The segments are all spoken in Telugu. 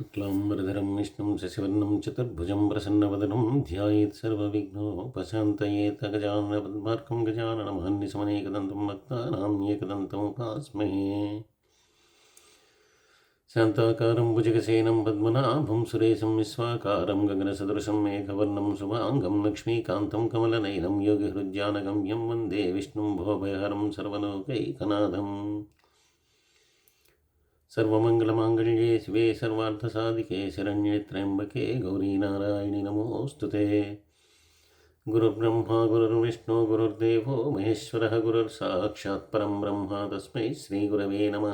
శుక్లాంబరధరం విష్ణుం శశివర్ణం చతుర్భుజం ప్రసన్నవదనం ధ్యాయేత్ సర్వవిఘ్నోపశాంతయేత గజాననపద్మార్కం గజాననమహన్నిశమనేకదంతం భక్తానాం ఏకదంతముపాస్మహే శాంతాకారం భుజగసేనం పద్మనాభం సురేశం విశ్వాకారం గగనసదృశం మేఘవర్ణం శుభాంగం లక్ష్మీకాంతం కమలనయనం యోగిహృజ్జానగమ్యం వందే విష్ణుం భోభయహరం సర్వలోకైకనాథం सर्वमङ्गलमाङ्गल्ये शिवे सर्वार्थसाधिके शरण्ये त्र्यम्बके गौरीनारायणि नमोऽस्तु ते। गुरुर्ब्रह्मा गुरुर्विष्णु गुरुर्देवो महेश्वरः गुरुर्साक्षात् परं బ్రహ్మ తస్మై శ్రీగురవే నమ।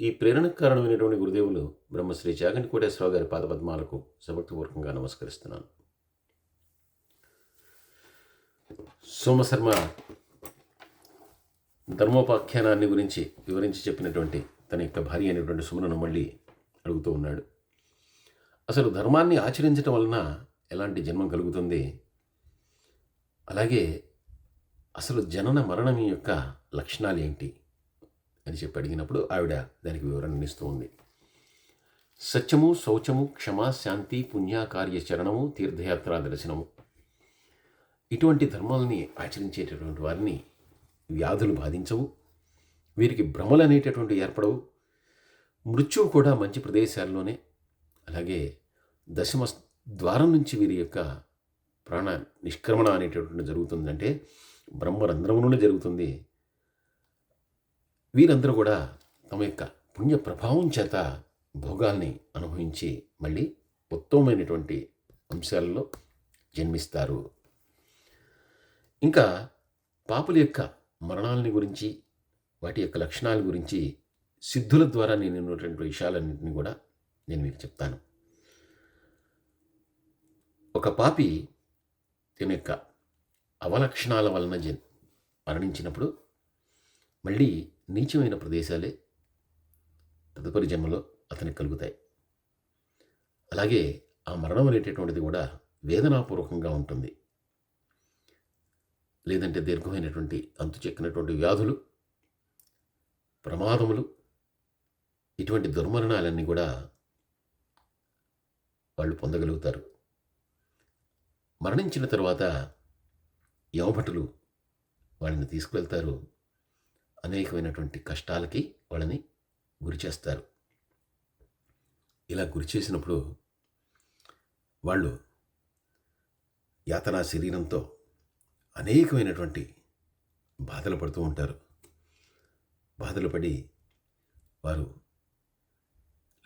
ఈ ప్రేరణకారణమైనటువంటి గురుదేవులు బ్రహ్మశ్రీ జాగన్ కోటేశ్వరరావు గారి పాదపద్మాలకు సమర్థపూర్వకంగా నమస్కరిస్తున్నాను। సోమశర్మ ధర్మోపాఖ్యానాన్ని గురించి వివరించి చెప్పినటువంటి తన యొక్క భార్య అయినటువంటి సుమనను మళ్ళీ అడుగుతూ ఉన్నాడు. అసలు ధర్మాన్ని ఆచరించటం వలన ఎలాంటి జన్మం కలుగుతుంది? అలాగే అసలు జనన మరణం యొక్క లక్షణాలు ఏంటి అని చెప్పి అడిగినప్పుడు ఆవిడ దానికి వివరణ ఇస్తూ ఉంది. సత్యము శౌచము క్షమ శాంతి పుణ్యకార్య చరణము తీర్థయాత్రా దర్శనము. ఇటువంటి ధర్మాలని ఆచరించేటటువంటి వారిని వ్యాధులు బాధించవు. వీరికి భ్రమలు అనేటటువంటి ఏర్పడవు. మృత్యువు కూడా మంచి ప్రదేశాల్లోనే అలాగే దశమ ద్వారం నుంచి వీరి యొక్క ప్రాణ నిష్క్రమణ అనేటటువంటి జరుగుతుందంటే బ్రహ్మరంధ్రములోనే జరుగుతుంది. వీరందరూ కూడా తమ యొక్క పుణ్య ప్రభావం చేత భోగాల్ని అనుభవించి మళ్ళీ ఉత్తమమైనటువంటి అంశాలలో జన్మిస్తారు. ఇంకా పాపుల యొక్క మరణాలని గురించి వాటి యొక్క లక్షణాల గురించి సిద్ధుల ద్వారా నేను ఉన్నటువంటి విషయాలన్నింటినీ కూడా నేను మీకు చెప్తాను. ఒక పాపి తన యొక్క అవలక్షణాల వలన జన్ మరణించినప్పుడు మళ్ళీ నీచమైన ప్రదేశాలే తదుపరి జన్మలో అతనికి కలుగుతాయి. అలాగే ఆ మరణం అనేటటువంటిది కూడా వేదనాపూర్వకంగా ఉంటుంది. లేదంటే దీర్ఘమైనటువంటి అంతు చెక్కినటువంటి వ్యాధులు ప్రమాదములు ఇటువంటి దుర్మరణాలన్నీ కూడా వాళ్ళు పొందగలుగుతారు. మరణించిన తర్వాత యమభటులు వాళ్ళని తీసుకువెళ్తారు. అనేకమైనటువంటి కష్టాలకి వాళ్ళని గురి చేస్తారు. ఇలా గురి చేసినప్పుడు వాళ్ళు యాతనా శరీరంతో అనేకమైనటువంటి బాధలు పడుతూ ఉంటారు. బాధలు పడి వారు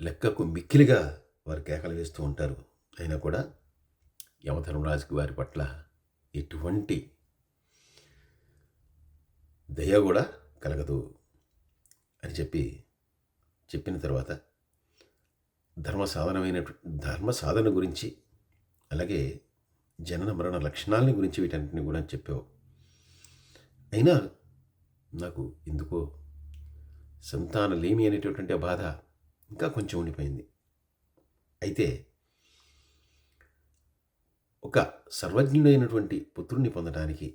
లెక్కకు మిక్కిలిగా వారు కేకలు వేస్తూ ఉంటారు. అయినా కూడా యమధర్మరాజుకి వారి పట్ల ఎటువంటి దయ కూడా కలగదు అని చెప్పి చెప్పిన తర్వాత ధర్మ సాధనమైన ధర్మ సాధన గురించి అలాగే జనన మరణ లక్షణాలని గురించి వీటన్నిటిని కూడా చెప్పావు అయినా నాకు ఎందుకో సంతాన లేమి అనేటటువంటి బాధ ఇంకా కొంచెం ఉండిపోయింది. అయితే ఒక సర్వజ్ఞుడైనటువంటి పుత్రుణ్ణి పొందడానికి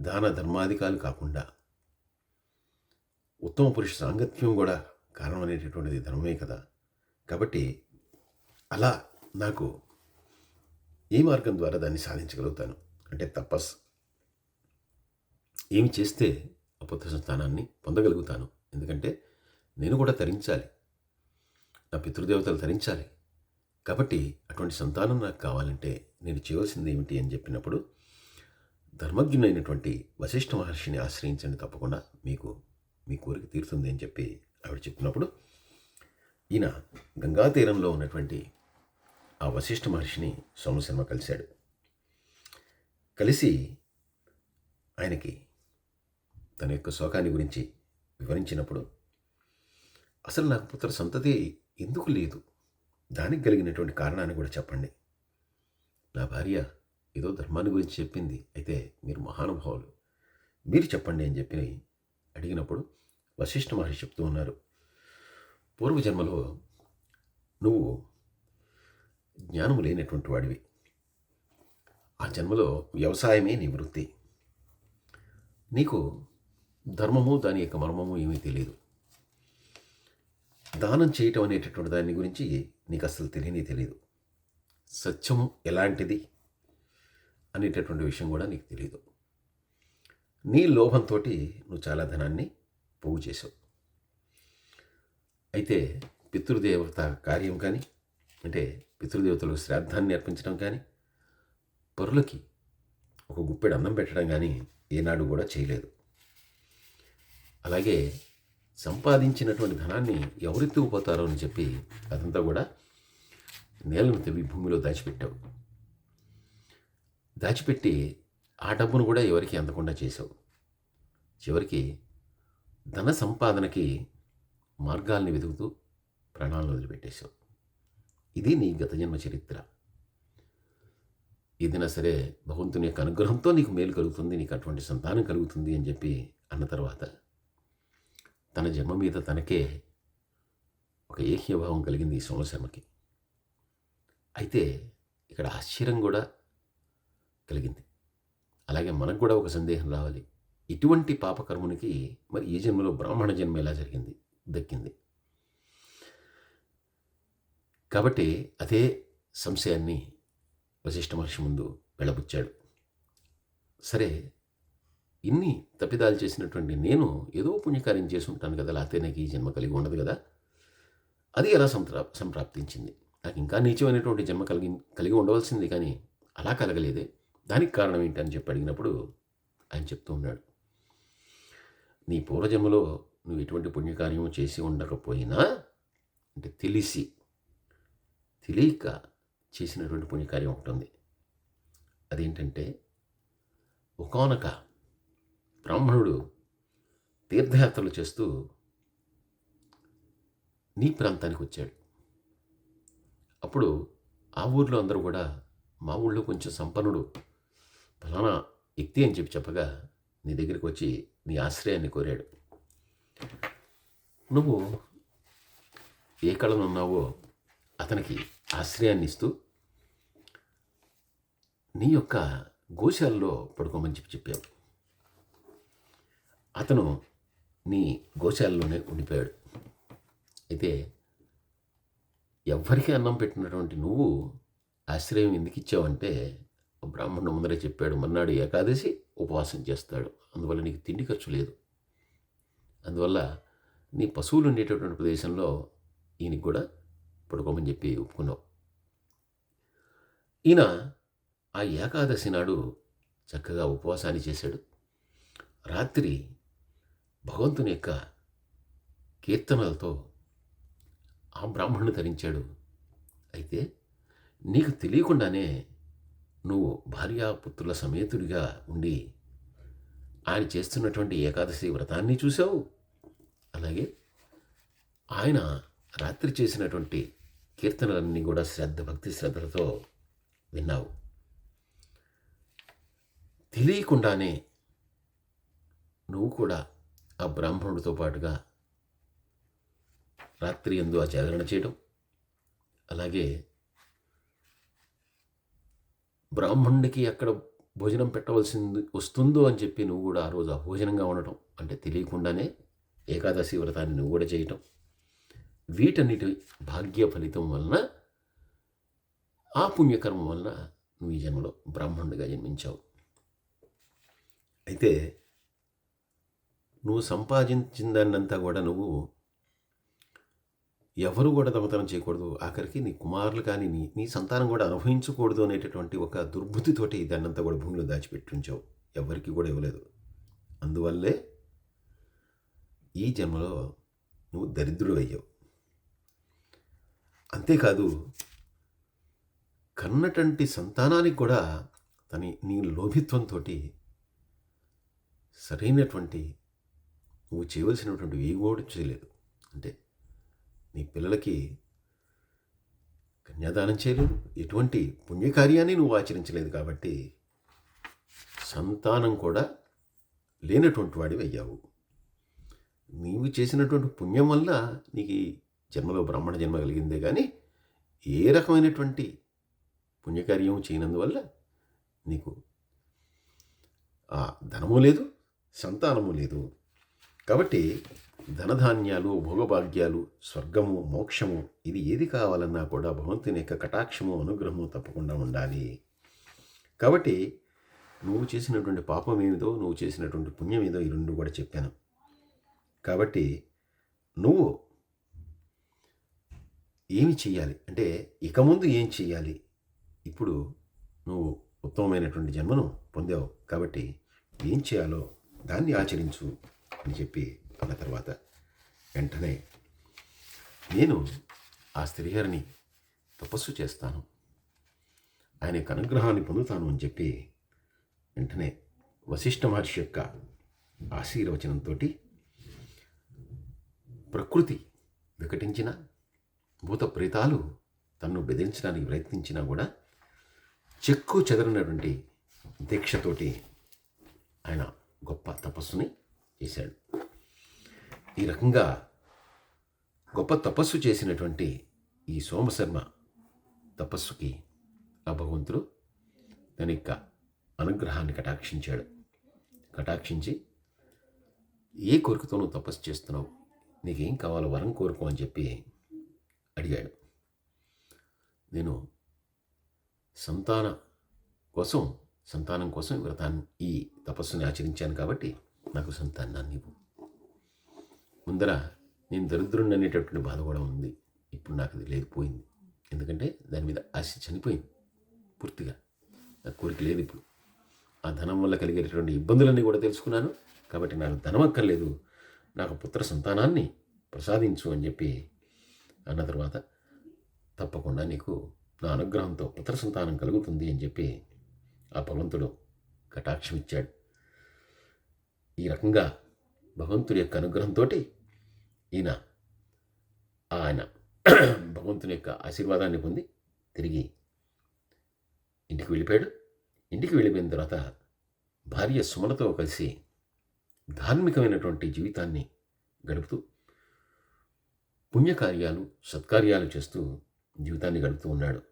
దాన ధర్మాధికాలు కాకుండా ఉత్తమ పురుష సాంగత్యం కూడా కారణం అనేటటువంటిది ధర్మమే కదా. కాబట్టి అలా నాకు ఏ మార్గం ద్వారా దాన్ని సాధించగలుగుతాను? అంటే తపస్ ఏమి చేస్తే ఆ పుత్ర పొందగలుగుతాను? ఎందుకంటే నేను కూడా తరించాలి. నా పితృదేవతలు తరించాలి. కాబట్టి అటువంటి సంతానం నాకు కావాలంటే నేను చేయవలసింది ఏమిటి అని చెప్పినప్పుడు ధర్మజ్ఞునైనటువంటి వశిష్ఠ మహర్షిని ఆశ్రయించండి తప్పకుండా. మీకు మీ కోరిక తీరుతుంది అని చెప్పి ఆవిడ చెప్పినప్పుడు ఈయన గంగా తీరంలో ఉన్నటువంటి ఆ వశిష్ఠ మహర్షిని సోమశర్మ కలిశాడు. కలిసి ఆయనకి తన యొక్క శోకాన్ని గురించి వివరించినప్పుడు అసలు నాకు పుత్ర సంతతి ఎందుకు లేదు? దానికి కలిగినటువంటి కారణాన్ని కూడా చెప్పండి. నా భార్య ఏదో ధర్మాన్ని గురించి చెప్పింది. అయితే మీరు మహానుభావులు. మీరు చెప్పండి అని చెప్పి అడిగినప్పుడు వశిష్ఠ మహర్షి చెప్తూ ఉన్నారు. పూర్వజన్మలో నువ్వు జ్ఞానము లేనటువంటి వాడివి. ఆ జన్మలో వ్యవసాయమే నీ వృత్తి. నీకు ధర్మము దాని యొక్క మర్మము ఏమీ తెలియదు. దానం చేయటం అనేటటువంటి దాని గురించి నీకు అసలు తెలియని తెలియదు. సత్యం ఎలాంటిది అనేటటువంటి విషయం కూడా నీకు తెలియదు. నీ లోభంతో నువ్వు చాలా ధనాన్ని పోగు చేసావు అయితే పితృదేవత కార్యం కానీ అంటే పితృదేవతలకు శ్రాద్ధాన్ని అర్పించడం కానీ పరులకి ఒక గుప్పెడు అన్నం పెట్టడం కానీ ఏనాడు కూడా చేయలేదు. అలాగే సంపాదించినటువంటి ధనాన్ని ఎవరెత్తుకుపోతారో అని చెప్పి అదంతా కూడా నేలను తవ్వి భూమిలో దాచిపెట్టావు. దాచిపెట్టి ఆ డబ్బును కూడా ఎవరికి అందకుండా చేసావు చివరికి ధన సంపాదనకి మార్గాల్ని వెతుకుతూ ప్రాణాలను వదిలిపెట్టేశావు. ఇది నీ గత జన్మ చరిత్ర. ఏదైనా సరే భగవంతుని యొక్క అనుగ్రహంతో నీకు మేలు కలుగుతుంది నీకు అటువంటి సంతానం కలుగుతుంది అని చెప్పి అన్న తర్వాత తన జన్మ మీద తనకే ఒక ఏహ్యభావం కలిగింది ఈ సోమశర్మకి. అయితే ఇక్కడ ఆశ్చర్యం కూడా కలిగింది. అలాగే మనకు కూడా ఒక సందేహం రావాలి. ఇటువంటి పాపకర్మునికి మరి ఈ జన్మలో బ్రాహ్మణ జన్మ ఎలా జరిగింది దక్కింది? కాబట్టి అదే సంశయాన్ని వశిష్ఠ మహర్షి ముందు వెళ్ళబుచ్చాడు. సరే ఇన్ని తప్పిదాలు చేసినటువంటి నేను ఏదో పుణ్యకార్యం చేసి ఉంటాను కదా లేకపోతే నాకు ఈ జన్మ కలిగి ఉండదు కదా. అది ఎలా సంప్రా సంప్రాప్తించింది? నాకు ఇంకా నీచమైనటువంటి జన్మ కలిగి కలిగి ఉండవలసింది కానీ అలా కలగలేదే. దానికి కారణం ఏంటని చెప్పి అడిగినప్పుడు ఆయన చెప్తూ ఉన్నాడు. నీ పూర్వజన్మలో నువ్వు ఎటువంటి పుణ్యకార్యం చేసి ఉండకపోయినా అంటే తెలిసి తెలియక చేసినటువంటి పుణ్యకార్యం ఉంటుంది అదేంటంటే ఒకనొక బ్రాహ్మణుడు తీర్థయాత్రలు చేస్తూ నీ ప్రాంతానికి వచ్చాడు. అప్పుడు ఆ ఊర్లో అందరూ కూడా మా ఊళ్ళో కొంచెం సంపన్నుడు ఫలానా వ్యక్తి అని చెప్పి చెప్పగా నీ దగ్గరికి వచ్చి నీ ఆశ్రయాన్ని కోరాడు. నువ్వు ఏ కళనున్నావో అతనికి ఆశ్రయాన్ని ఇస్తూ నీ యొక్క గోశాలలో పడుకోమని చెప్పి చెప్పావు. అతను నీ గోశాలలోనే ఉండిపోయాడు. అయితే ఎవ్వరికి అన్నం పెట్టినటువంటి నువ్వు ఆశ్రయం ఎందుకు ఇచ్చావంటే బ్రాహ్మణుడు ముందరే చెప్పాడు మన్నాడు ఏకాదశి ఉపవాసం చేస్తాడు అందువల్ల నీకు తిండి ఖర్చు లేదు. అందువల్ల నీ పశువులు ఉండేటటువంటి ప్రదేశంలో ఈయనకి కూడా పడుకోమని చెప్పి ఒప్పుకున్నావు. ఈయన ఆ ఏకాదశి నాడు చక్కగా ఉపవాసాన్ని చేశాడు. రాత్రి భగవంతుని యొక్క కీర్తనలతో ఆ బ్రాహ్మణుని ధరించాడు. అయితే నీకు తెలియకుండానే నువ్వు భార్యాపుత్రుల సమేతుడిగా ఉండి ఆయన చేస్తున్నటువంటి ఏకాదశి వ్రతాన్ని చూసావు అలాగే ఆయన రాత్రి చేసినటువంటి కీర్తనలన్నీ కూడా శ్రద్ధ భక్తి శ్రద్ధలతో విన్నావు. తెలియకుండానే నువ్వు కూడా ఆ బ్రాహ్మణుడితో పాటుగా రాత్రి ఎందు ఆ జాగరణ చేయడం అలాగే బ్రాహ్మణుడికి ఎక్కడ భోజనం పెట్టవలసింది వస్తుందో అని చెప్పి నువ్వు కూడా ఆ రోజు ఆ భోజనంగా ఉండటం అంటే తెలియకుండానే ఏకాదశి వ్రతాన్ని నువ్వు కూడా చేయటం వీటన్నిటి భాగ్య ఫలితం వలన ఆ పుణ్యకర్మ వలన నువ్వు ఈ జన్మలో బ్రాహ్మణుడిగా జన్మించావు. అయితే నువ్వు సంపాదించిన దాన్నంతా కూడా నువ్వు ఎవరు కూడా దమతనం చేయకూడదు. ఆఖరికి నీ కుమారులు కానీ నీ నీ సంతానం కూడా అనుభవించకూడదు అనేటటువంటి ఒక దుర్బుద్ధితోటి దాన్నంతా కూడా భూమిలో దాచిపెట్టించావు ఎవరికి కూడా ఇవ్వలేదు. అందువల్లే ఈ జన్మలో నువ్వు దరిద్రుడు అయ్యావు అంతేకాదు కన్నటువంటి సంతానానికి కూడా తని నీ లోభిత్వంతో సరైనటువంటి నువ్వు చేయవలసినటువంటి ఏ కూడా చేయలేదు. అంటే నీ పిల్లలకి కన్యాదానం చేయలేదు. ఎటువంటి పుణ్యకార్యాన్ని నువ్వు ఆచరించలేదు కాబట్టి సంతానం కూడా లేనటువంటి వాడివి అయ్యావు. నీవు చేసినటువంటి పుణ్యం వల్ల నీకు జన్మలో బ్రాహ్మణ జన్మ కలిగిందే కానీ ఏ రకమైనటువంటి పుణ్యకార్యం చేయనందువల్ల నీకు ఆ ధనము లేదు సంతానము లేదు. కాబట్టి ధనధాన్యాలు భోగభాగ్యాలు స్వర్గము మోక్షము ఇది ఏది కావాలన్నా కూడా భగవంతుని యొక్క కటాక్షము అనుగ్రహము తప్పకుండా ఉండాలి. కాబట్టి నువ్వు చేసినటువంటి పాపం ఏమిదో నువ్వు చేసినటువంటి పుణ్యం ఏదో ఈ రెండు కూడా చెప్పాను. కాబట్టి నువ్వు ఏమి చెయ్యాలి? అంటే ఇక ముందు ఏం చెయ్యాలి? ఇప్పుడు నువ్వు ఉత్తమమైనటువంటి జన్మను పొందావు కాబట్టి ఏం చేయాలో దాన్ని ఆచరించు అని చెప్పి అన్న తర్వాత వెంటనే నేను ఆ స్త్రీహరిని తపస్సు చేస్తాను. ఆయన యొక్క అనుగ్రహాన్ని పొందుతాను అని చెప్పి వెంటనే వశిష్ఠ మహర్షి యొక్క ఆశీర్వచనంతో ప్రకృతి వికటించిన భూత ప్రేతాలు తన్ను బెదిరించడానికి ప్రయత్నించినా కూడా చెక్కు చెదరినటువంటి దీక్షతోటి ఆయన గొప్ప తపస్సుని చేశాడు. ఈ రకంగా గొప్ప తపస్సు చేసినటువంటి ఈ సోమశర్మ తపస్సుకి ఆ భగవంతుడు తన యొక్క అనుగ్రహాన్ని కటాక్షించాడు. కటాక్షించి ఏ కోరికతోనూ తపస్సు చేస్తున్నావు? నీకేం కావాలో వరం కోరుకో అని చెప్పి అడిగాడు. నేను సంతాన కోసం సంతానం కోసం వ్రతాన్ని ఈ తపస్సుని ఆచరించాను కాబట్టి నాకు సంతానాన్ని ఇవ్వు. ముందర నేను దరిద్రుని అనేటటువంటి బాధ కూడా ఉంది. ఇప్పుడు నాకు అది లేకపోయింది ఎందుకంటే దాని మీద ఆశ చనిపోయింది పూర్తిగా. నాకు కోరిక లేదు ఇప్పుడు. ఆ ధనం వల్ల కలిగేటటువంటి ఇబ్బందులన్నీ కూడా తెలుసుకున్నాను. కాబట్టి నాకు ధనం అక్కర్లేదు నాకు పుత్ర సంతానాన్ని ప్రసాదించు అని చెప్పి అన్న తర్వాత తప్పకుండా నీకు నా అనుగ్రహంతో పుత్ర సంతానం కలుగుతుంది అని చెప్పి ఆ భగవంతుడు కటాక్షం ఇచ్చాడు. ఈ రకంగా భగవంతుడి యొక్క అనుగ్రహంతో ఈయన ఆయన భగవంతుని యొక్క ఆశీర్వాదాన్ని పొంది తిరిగి ఇంటికి వెళ్ళిపోయాడు. ఇంటికి వెళ్ళిపోయిన తర్వాత భార్య సుమలతో కలిసి ధార్మికమైనటువంటి జీవితాన్ని గడుపుతూ పుణ్యకార్యాలు సత్కార్యాలు చేస్తూ జీవితాన్ని గడుపుతూ ఉన్నాడు.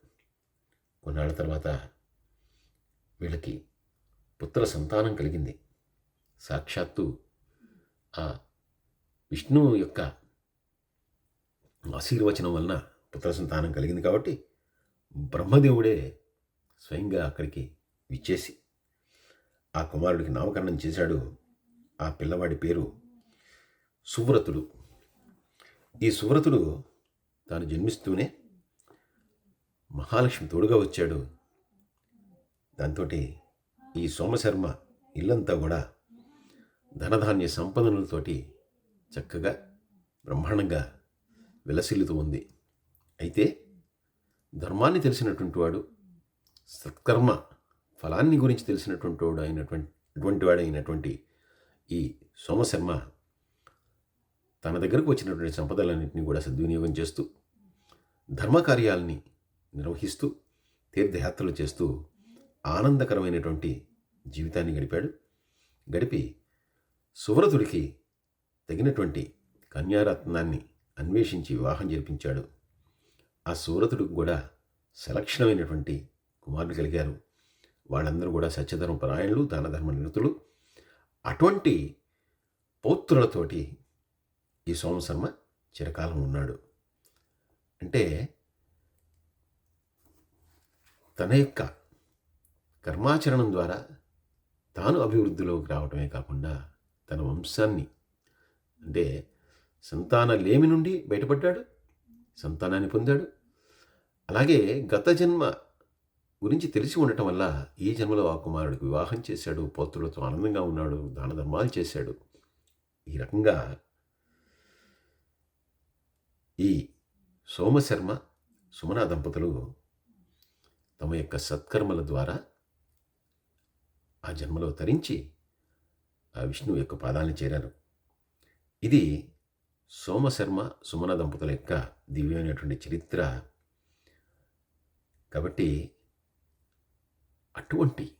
కొన్నాళ్ళ తర్వాత వీళ్ళకి పుత్ర సంతానం కలిగింది. సాక్షాత్తు ఆ విష్ణువు యొక్క ఆశీర్వచనం వలన పుత్ర సంతానం కలిగింది కాబట్టి బ్రహ్మదేవుడే స్వయంగా అక్కడికి విచ్చేసి ఆ కుమారుడికి నామకరణం చేశాడు. ఆ పిల్లవాడి పేరు సువ్రతుడు. ఈ సువ్రతుడు తాను జన్మిస్తూనే మహాలక్ష్మి తోడుగా వచ్చాడు. దాంతో ఈ సోమశర్మ ఇల్లంతా కూడా ధనధాన్య సంపదనలతోటి చక్కగా బ్రహ్మాండంగా విలసిల్లుతూ ఉంది. అయితే ధర్మాన్ని తెలిసినటువంటి వాడు సత్కర్మ ఫలాన్ని గురించి తెలిసినటువంటి వాడు అయినటువంటి అటువంటి వాడైనటువంటి అయినటువంటి ఈ సోమశర్మ తన దగ్గరకు వచ్చినటువంటి సంపదలన్నింటినీ కూడా సద్వినియోగం చేస్తూ ధర్మకార్యాలని నిర్వహిస్తూ తీర్థయాత్రలు చేస్తూ ఆనందకరమైనటువంటి జీవితాన్ని గడిపాడు. గడిపి సువ్రతుడికి తగినటువంటి కన్యారత్నాన్ని అన్వేషించి వివాహం జరిపించాడు. ఆ సువ్రతుడికి కూడా సలక్షణమైనటువంటి కుమారులు కలిగారు. వాళ్ళందరూ కూడా సత్యధర్మ పరాయణులు దానధర్మ నిరుతులు. అటువంటి పౌత్రులతోటి ఈ సోమశర్మ చిరకాలం ఉన్నాడు. అంటే తన యొక్క కర్మాచరణం ద్వారా తాను అభివృద్ధిలోకి రావటమే కాకుండా తన వంశాన్ని అంటే సంతాన లేమి నుండి బయటపడ్డాడు సంతానాన్ని పొందాడు. అలాగే గత జన్మ గురించి తెలిసి ఉండటం వల్ల ఈ జన్మలో ఆ కుమారుడికి వివాహం చేశాడు పౌత్రులతో ఆనందంగా ఉన్నాడు దాన ధర్మాలు చేశాడు. ఈ రకంగా ఈ సోమశర్మ సుమన దంపతులు తమ యొక్క సత్కర్మల ద్వారా ఆ జన్మలో తరించి ఆ విష్ణువు యొక్క పాదాలను చేరారు. ఇది సోమశర్మ సుమన దంపతుల యొక్క దివ్యమైనటువంటి చరిత్ర. కాబట్టి అటువంటి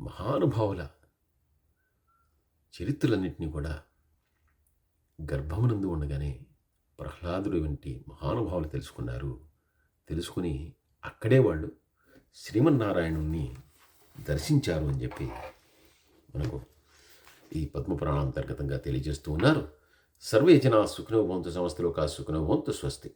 మహానుభావుల చరిత్రలన్నింటినీ కూడా గర్భమునందు ఉండగానే ప్రహ్లాదుడు వంటి మహానుభావులు తెలుసుకున్నారు. తెలుసుకుని అక్కడే వాళ్ళు శ్రీమన్నారాయణుణ్ణి దర్శించారు అని చెప్పి మనకు ఈ పద్మపురాణాంతర్గతంగా తెలియజేస్తూ ఉన్నారు. సర్వే జనా సుఖనోభవంతు సంస్థలో కా సుఖనోభవంతు స్వస్తి.